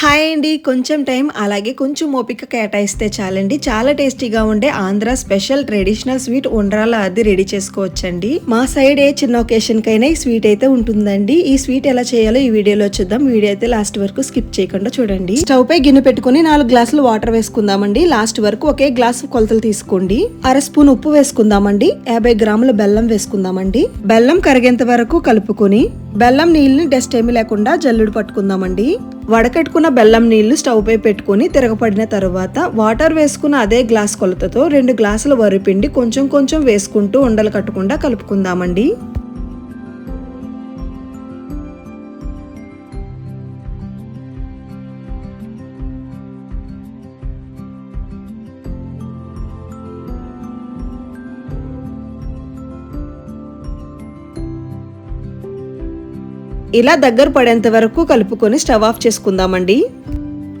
Hi అండి. కొంచెం time అలాగే కొంచెం ఓపిక కేటాయిస్తే చాలండి. చాలా టేస్టీగా ఉండే ఆంధ్ర స్పెషల్ ట్రెడిషనల్ స్వీట్ ఉండ్రాల అది రెడీ చేసుకోవచ్చండి. మా సైడ్ ఏ చిన్న ఒకేషన్ కైనా ఈ స్వీట్ అయితే ఉంటుందండి. ఈ స్వీట్ ఎలా చేయాలో ఈ వీడియోలో చూద్దాం. వీడియో అయితే లాస్ట్ వరకు స్కిప్ చేయకుండా చూడండి. స్టవ్ పై గిన్నె పెట్టుకుని నాలుగు గ్లాసులు వాటర్ వేసుకుందామండి. లాస్ట్ వరకు ఒకే గ్లాస్ కొలతలు తీసుకోండి. అర స్పూన్ ఉప్పు వేసుకుందామండి. యాభై గ్రాముల బెల్లం వేసుకుందామండి. బెల్లం కరిగేంత వరకు కలుపుకొని బెల్లం నీళ్ళని డస్ట్ ఏమీ లేకుండా జల్లుడు పట్టుకుందామండి. వడకట్టుకున్న బెల్లం నీళ్ళు స్టవ్పై పెట్టుకుని తిరగపడిన తర్వాత వాటర్ వేసుకున్న అదే గ్లాస్ కొలతతో రెండు గ్లాసుల వరిపిండి కొంచెం కొంచెం వేసుకుంటూ ఉండలు కట్టకుండా కలుపుకుందామండి. ఇలా దగ్గర పడేంత వరకు కలుపుకొని స్టవ్ ఆఫ్ చేసుకుందామండి.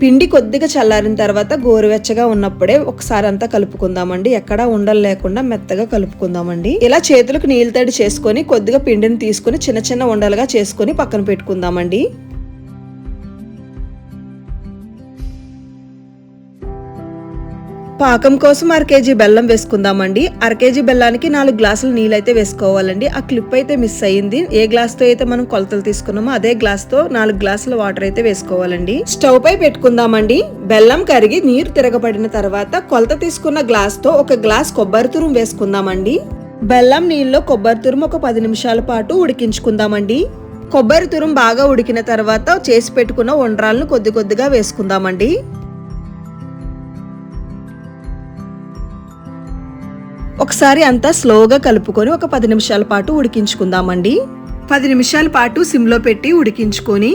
పిండి కొద్దిగా చల్లారిన తర్వాత గోరువెచ్చగా ఉన్నప్పుడే ఒకసారి అంతా కలుపుకుందామండి. ఎక్కడా ఉండలు లేకుండా మెత్తగా కలుపుకుందామండి. ఇలా చేతులకు నీళ్ళు తడి చేసుకొని కొద్దిగా పిండిని తీసుకొని చిన్న చిన్న ఉండలుగా చేసుకొని పక్కన పెట్టుకుందామండి. పాకం కోసం అర కేజీ బెల్లం వేసుకుందామండి. అర కేజీ బెల్లానికి నాలుగు గ్లాసులు నీళ్ళైతే వేసుకోవాలండి. ఆ క్లిప్ అయితే మిస్ అయ్యింది. ఏ గ్లాస్తో అయితే మనం కొలతలు తీసుకున్నామో అదే గ్లాస్తో నాలుగు గ్లాసుల వాటర్ అయితే వేసుకోవాలండి. స్టవ్ పై పెట్టుకుందామండి. బెల్లం కరిగి నీరు తిరగబడిన తర్వాత కొలత తీసుకున్న గ్లాస్తో ఒక గ్లాస్ కొబ్బరి తురుము వేసుకుందామండి. బెల్లం నీళ్ళలో కొబ్బరి తురుము ఒక పది నిమిషాల పాటు ఉడికించుకుందామండి. కొబ్బరి తురుము బాగా ఉడికిన తర్వాత చేసి పెట్టుకున్న వండ్రాలను కొద్ది కొద్దిగా వేసుకుందామండి. ఒకసారి అంతా స్లోగా కలుపుకొని ఒక పది నిమిషాల పాటు ఉడికించుకుందామండి. పది నిమిషాల పాటు సిమ్లో పెట్టి ఉడికించుకొని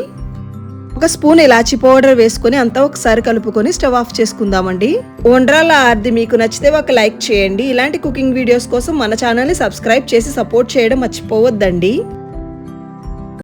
ఒక స్పూన్ ఇలాచి పౌడర్ వేసుకొని అంతా ఒకసారి కలుపుకొని స్టవ్ ఆఫ్ చేసుకుందామండి. వండ్రాల ఆర్ది మీకు నచ్చితే ఒక లైక్ చేయండి. ఇలాంటి కుకింగ్ వీడియోస్ కోసం మన ఛానల్ని సబ్స్క్రైబ్ చేసి సపోర్ట్ చేయడం మర్చిపోవద్దండి.